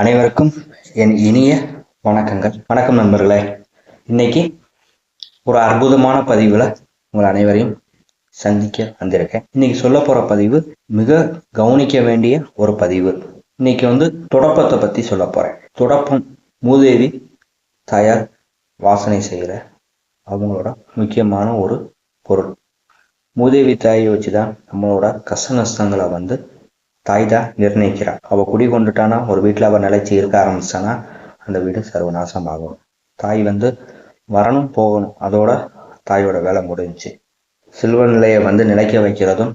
அனைவருக்கும் என் இனிய வணக்கங்கள். வணக்கம் நண்பர்களே. இன்னைக்கு ஒரு அற்புதமான பதிவில் உங்கள் அனைவரையும் சந்திக்க வந்திருக்கேன். இன்னைக்கு சொல்ல போற பதிவு மிக கவனிக்க வேண்டிய ஒரு பதிவு. இன்னைக்கு வந்து தொடப்பத்தை பத்தி சொல்ல போறேன். தொடப்பம் மூதேவி தயார் வாசனை செய்கிற அவங்களோட முக்கியமான ஒரு பொருள். மூதேவி தாயை வச்சு தான் நம்மளோட கஷ்ட நஷ்டங்களை வந்து தாய் தான் நிர்ணயிக்கிறா அவ குடி கொண்டுட்டானா? ஒரு வீட்டில் அவள் நிலைச்சி இருக்க ஆரம்பிச்சானா? அந்த வீடு சர்வநாசமாகும். தாய் வந்து வரணும் போகணும். அதோட தாயோட வேலை முடிஞ்சுச்சு. செல்வ நிலையை வந்து நிலைக்க வைக்கிறதும்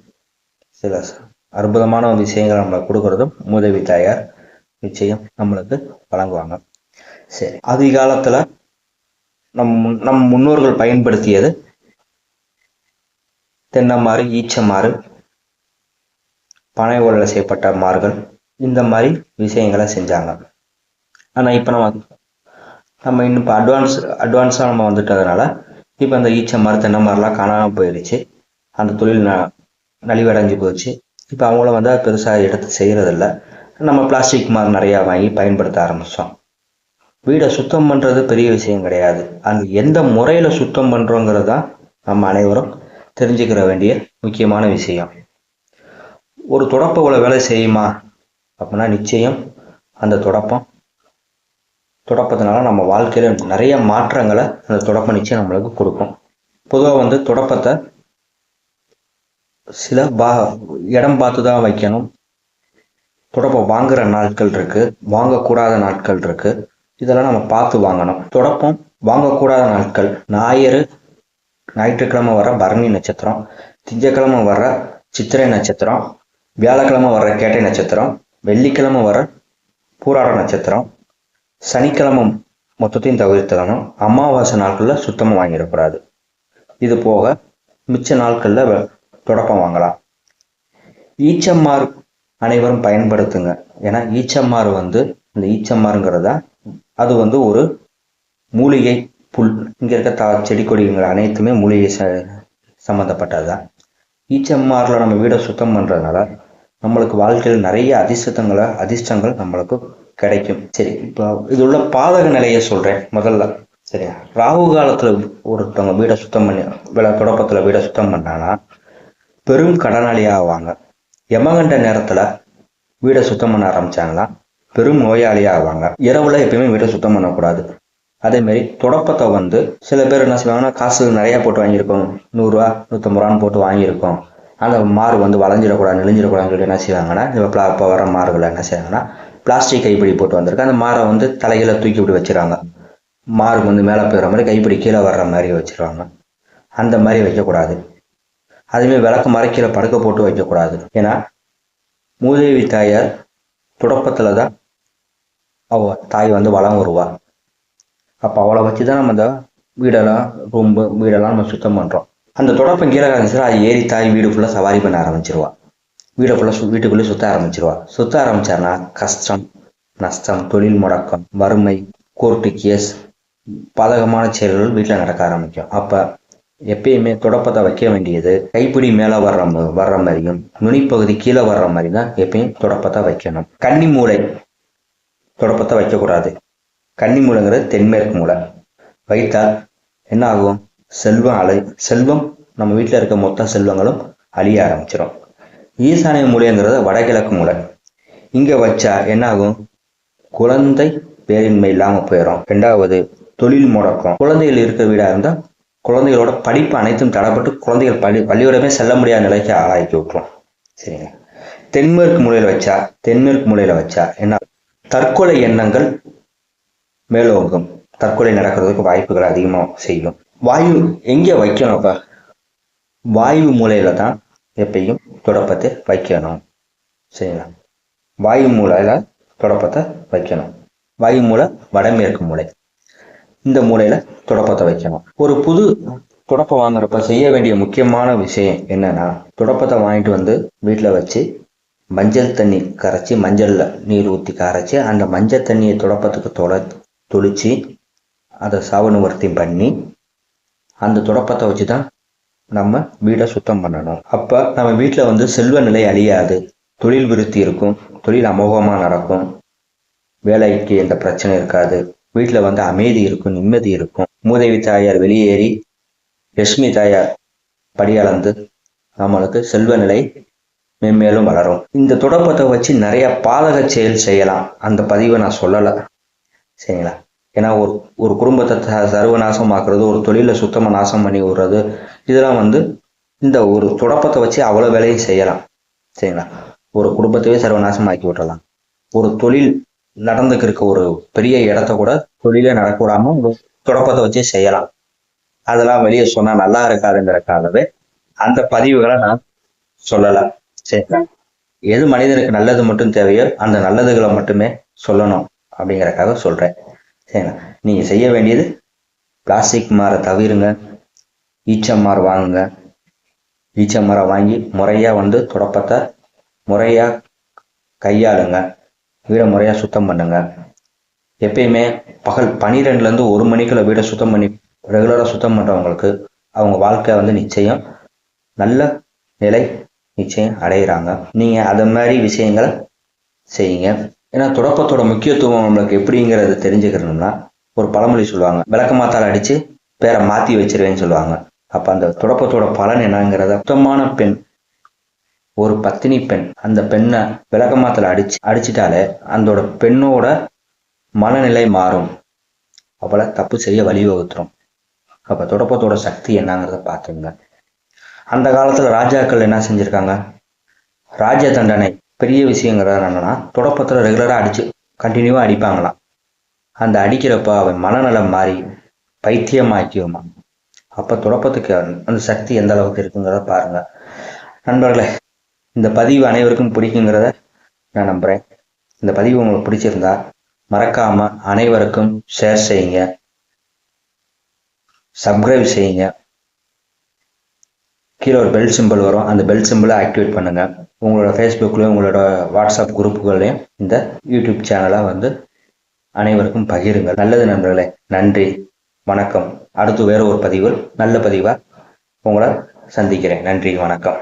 சில அற்புதமான விஷயங்களை நம்மளுக்கு கொடுக்கறதும் மூதவி தாயார் நிச்சயம் நம்மளுக்கு வழங்குவாங்க. சரி அதிகாலத்தில் நம் முன்- நம் முன்னோர்கள் பயன்படுத்தியது தென்னமாறு ஈச்சமாறு பனை ஓலையில் செய்யப்பட்ட மார்கள் இந்த மாதிரி விஷயங்களை செஞ்சாங்க. ஆனால் இப்போ நம்ம நம்ம இன்னும் இப்போ அட்வான்ஸ் அட்வான்ஸாக நம்ம வந்துட்டதுனால இப்போ அந்த ஈச்ச மரத்தை தென்னை மாதிரிலாம் காணாமல் போயிடுச்சு. அந்த தொழில் ந நலிவடைஞ்சு போச்சு. இப்போ அவங்கள வந்து பெருசாக எடுத்து செய்கிறதில்ல நம்ம பிளாஸ்டிக் மாதிரி நிறையா வாங்கி பயன்படுத்த ஆரம்பித்தோம் வீடை சுத்தம் பண்ணுறது பெரிய விஷயம் கிடையாது. அந்த எந்த முறையில் சுத்தம் பண்ணுறோங்கிறது தான் நம்ம அனைவரும் தெரிஞ்சுக்கிற வேண்டிய முக்கியமான விஷயம். ஒரு தொடப்ப இவ்வளோ வேலை செய்யுமா? அப்படின்னா நிச்சயம் அந்த தொடப்பம். தொடப்பத்தினால நம்ம வாழ்க்கையில நிறைய மாற்றங்களை அந்த தொடப்பம் நிச்சயம் நம்மளுக்கு கொடுக்கும். பொதுவாக வந்து தொடப்பத்தை சில பா இடம் பார்த்து தான் வைக்கணும். தொடப்பம் வாங்குற நாட்கள் இருக்கு வாங்கக்கூடாத நாட்கள் இருக்கு. இதெல்லாம் நம்ம பார்த்து வாங்கணும். தொடப்பம் வாங்கக்கூடாத நாட்கள். ஞாயிறு ஞாயிற்றுக்கிழமை வர பரணி நட்சத்திரம் திங்கக்கிழமை வர சித்திரை நட்சத்திரம் வியாழக்கிழமை வர்ற கேட்டை நட்சத்திரம் வெள்ளிக்கிழமை வர பூராட நட்சத்திரம் சனிக்கிழமை மொத்தத்தையும் தவிர்த்தணும் அமாவாசை நாட்களில் சுத்தமாக வாங்கிடக்கூடாது. இது போக மிச்ச நாட்களில் தொடப்பம் வாங்கலாம். ஈச்சம்மார் அனைவரும் பயன்படுத்துங்க. ஏன்னா ஈச்சம்மார் வந்து இந்த ஈச்சம்மாருங்கிறதா அது வந்து ஒரு மூலிகை புல் இங்கே இருக்க தா செடி கொடிங்கிற அனைத்துமே மூலிகை ச சம்மந்தப்பட்டது தான் ஈச்சம்மாரில் நம்ம வீடை சுத்தம் பண்ணுறதுனால நம்மளுக்கு வாழ்க்கையில் நிறைய அதிர்ஷ்டங்களை அதிர்ஷ்டங்கள் நம்மளுக்கு கிடைக்கும். சரி இப்போ இது உள்ள பாதக நிலையை சொல்றேன் முதல்ல. சரியா? ராகு காலத்துல ஒருத்தவங்க வீடை சுத்தம் பண்ணி வில தொடப்பத்துல வீடை சுத்தம் பண்ணானா பெரும் கடனாளி ஆவாங்க. யமகண்ட நேரத்துல வீடை சுத்தம் பண்ண ஆரம்பிச்சாங்கன்னா பெரும் நோயாளியாக ஆவாங்க. இரவுல எப்பயுமே வீடை சுத்தம் பண்ணக்கூடாது. அதே மாதிரி தொடப்பத்தை வந்து சில பேர் என்ன செய்வாங்கன்னா காசு நிறைய போட்டு வாங்கியிருக்கோம். நூறுரூவா நூற்றம்பது ரூபான்னு போட்டு வாங்கியிருக்கோம். அந்த மாறு வந்து வளைஞ்சிடக்கூடாது நெளிஞ்சிடக்கூடாதுன்னு சொல்லி என்ன செய்வாங்கன்னா இப்போ இப்போ வர மாறுகளை என்ன செய்வாங்கன்னா பிளாஸ்டிக் கைப்பிடி போட்டு வந்திருக்கு. அந்த மாரை வந்து தலையில தூக்கி விட்டு வச்சுருவாங்க மாறு வந்து மேலே போயிடுற மாதிரி கைப்பிடி கீழே வர்ற மாதிரி வச்சுருவாங்க அந்த மாதிரி வைக்கக்கூடாது. அதுவே விளக்கு மறைக்கீழே படுக்க போட்டு வைக்கக்கூடாது. ஏன்னா மூதேவி தாயார் துடப்பத்தில் தான் அவ தாய் வந்து வளம் வருவா. அப்போ அவளை வச்சு தான் நம்ம இந்த வீடெல்லாம் ரூம்பு வீடெல்லாம் நம்ம சுத்தம் பண்ணுறோம் அந்த தொடப்பம் கீழே கிடந்துச்சுன்னா அது ஏறி தாய் வீடு ஃபுல்லாக சவாரி பண்ண ஆரம்பிச்சிருவா. வீடை ஃபுல்லாக சு வீட்டுக்குள்ளே சுத்த ஆரம்பிச்சிருவா. சுத்த ஆரம்பிச்சாருன்னா கஷ்டம் நஷ்டம் தொழில் முடக்கம் வறுமை கோர்ட்டு கேஸ் பாதகமான செயல்கள் வீட்டில் நடக்க ஆரம்பிக்கும். அப்போ எப்பயுமே தொடப்பத்தை வைக்க வேண்டியது கைப்பிடி மேலே வர்ற வர்ற மாதிரியும் நுனிப்பகுதி கீழே வர்ற மாதிரி தான் எப்பயும் தொடப்பத்தை வைக்கணும். கன்னி மூளை தொடப்பத்தை வைக்கக்கூடாது. கன்னி மூலைங்கிறது தென்மேற்கு மூலை வைத்தால் என்ன ஆகும்? செல்வம் அலை செல்வம் நம்ம வீட்டில் இருக்க மொத்த செல்வங்களும் அழிய ஆரம்பிச்சிடும் ஈசானிய மூலைங்கிறது வடகிழக்கு மூலை. இங்கே வச்சா என்ன ஆகும் குழந்தை பேரின்மை இல்லாமல் போயிடும் ரெண்டாவது தொழில் முடக்கம். குழந்தைகள் இருக்கிற வீடாக இருந்தால் குழந்தைகளோட படிப்பு அனைத்தும் தடப்பட்டு குழந்தைகள் பள்ளி பள்ளியோடமே செல்ல முடியாத நிலைக்கு ஆளாக்கி விட்டுரும். சரிங்களா? தென்மேற்கு மூலையில் வச்சா தென்மேற்கு மூலையில் வச்சா என்ன? தற்கொலை எண்ணங்கள் மேலோங்கும். தற்கொலை நடக்கிறதுக்கு வாய்ப்புகள் அதிகமாக செய்யும். வாயு எங்கே வைக்கணும்ப்பா? வாயு மூலையில தான் எப்பயும் தொடப்பத்தை வைக்கணும். சரிங்களா? வாயு மூலையில தொடப்பத்தை வைக்கணும். வாயு மூலை வடமேற்கு மூலை. இந்த மூலையில தொடப்பத்தை வைக்கணும். ஒரு புது தொடப்பம் வாங்குறப்ப செய்ய வேண்டிய முக்கியமான விஷயம் என்னன்னா தொடப்பத்தை வாங்கிட்டு வந்து வீட்டில் வச்சு மஞ்சள் தண்ணி கரைச்சி மஞ்சள்ல நீர் ஊற்றி கரைச்சி அந்த மஞ்சள் தண்ணியை தொடப்பத்துக்கு தொலை தொளிச்சு அதை சாவனுவர்த்தி பண்ணி அந்த துடப்பத்தை வச்சு தான் நம்ம வீடை சுத்தம் பண்ணணும். அப்போ நம்ம வீட்டில் வந்து செல்வ நிலை அழியாது. தொழில் விருத்தி இருக்கும். தொழில் அமோகமாக நடக்கும். வேலைக்கு எந்த பிரச்சனை இருக்காது. வீட்டில் வந்து அமைதி இருக்கும் நிம்மதி இருக்கும். மூதேவி தாயார் வெளியேறி லட்சுமி தாயார் படியளந்து நம்மளுக்கு செல்வ நிலை மென்மேலும் வளரும். இந்த தொடப்பத்தை வச்சு நிறைய பாதக செயல் செய்யலாம். அந்த பதிவை நான் சொல்லலை. சரிங்களா? ஏன்னா ஒரு ஒரு குடும்பத்தை ச- சர்வநாசமாக்குறது ஒரு தொழிலை சுத்தமாக நாசம் பண்ணி விடுறது இதெல்லாம் வந்து இந்த ஒரு தொடப்பத்தை வச்சு அவ்வளோ வேலையும் செய்யலாம். சரிங்களா? ஒரு குடும்பத்தையே சர்வநாசம் ஆக்கி விட்டுறலாம். ஒரு தொழில் நடந்துக்கு இருக்க ஒரு பெரிய இடத்த கூட தொழிலே நடக்க விடாம ஒரு தொடப்பத்தை வச்சே செய்யலாம். அதெல்லாம் வெளியே சொன்னா நல்லா இருக்காதுங்கிறக்காகவே அந்த பதிவுகளை நான் சொல்லலாம் சரிங்களா? எது மனிதனுக்கு நல்லது மட்டும் தேவையோ அந்த நல்லதுகளை மட்டுமே சொல்லணும் அப்படிங்கறக்காக சொல்றேன். சரிங்களா? நீங்கள் செய்ய வேண்டியது பிளாஸ்டிக் மாரை தவிருங்க ஈச்சமார் வாங்குங்க. ஈச்சமரம் வாங்கி முறையா வந்து தொடப்பத்தை முறையா கையாளுங்க. வீடை முறையா சுத்தம் பண்ணுங்க. எப்பயுமே பகல் பன்னிரெண்டுல இருந்து ஒரு மணிக்குள்ள வீடை சுத்தம் பண்ணி ரெகுலரா சுத்தம் பண்ணுறவங்களுக்கு அவங்க வாழ்க்கை வந்து நிச்சயம் நல்ல நிலை நிச்சயம் அடையிறாங்க. நீங்கள் அது மாதிரி விஷயங்களை செய்யுங்க. ஏன்னா தொடப்பத்தோட முக்கியத்துவம் நம்மளுக்கு எப்படிங்கிறத தெரிஞ்சுக்கணும்னா ஒரு பழமொழி சொல்லுவாங்க விளக்கமாத்தால் அடிச்சு பேரை மாத்தி வச்சிருவேன்னு சொல்லுவாங்க. அப்ப அந்த தொடப்பத்தோட பலன் என்னங்கிறத சுத்தமான பெண் ஒரு பத்தினி பெண் அந்த பெண்ணை விளக்கமாத்துல அடிச்சு அடிச்சிட்டாலே அந்தோட பெண்ணோட மனநிலை மாறும். அவளை தப்பு செய்ய வழிவகுத்துரும். அப்ப தொடப்பத்தோட சக்தி என்னங்கிறத பார்த்துங்க அந்த காலத்துல ராஜாக்கள் என்ன செஞ்சிருக்காங்க? ராஜ தண்டனை பெரிய விஷயங்கிறது என்னன்னா தொடப்பத்தில் ரெகுலரா அடிச்சு கண்டினியூவா அடிப்பாங்களாம் அந்த அடிக்கிறப்ப அவன் மனநலம் மாறி பைத்தியமாக்கியுமா அப்ப தொடப்பத்துக்கு அந்த சக்தி எந்த அளவுக்கு இருக்குங்கிறத பாருங்க. நண்பர்களே இந்த பதிவு அனைவருக்கும் பிடிக்குங்கிறத நான் நம்புறேன். இந்த பதிவு உங்களுக்கு பிடிச்சிருந்தா மறக்காம அனைவருக்கும் ஷேர் செய்யுங்க. சப்ஸ்கிரைப் செய்யுங்க. கீழே ஒரு பெல் சிம்பிள் வரும். அந்த பெல் சிம்பிளை ஆக்டிவேட் பண்ணுங்க. உங்களோட ஃபேஸ்புக்லையும் உங்களோட வாட்ஸ்அப் குரூப்புகள்லையும் இந்த யூடியூப் சேனலாக வந்து அனைவருக்கும் பகிருங்கள். நல்லது நண்பர்களே நன்றி வணக்கம். அடுத்து வேற ஒரு பதிவில் நல்ல பதிவாக உங்களை சந்திக்கிறேன். நன்றி வணக்கம்.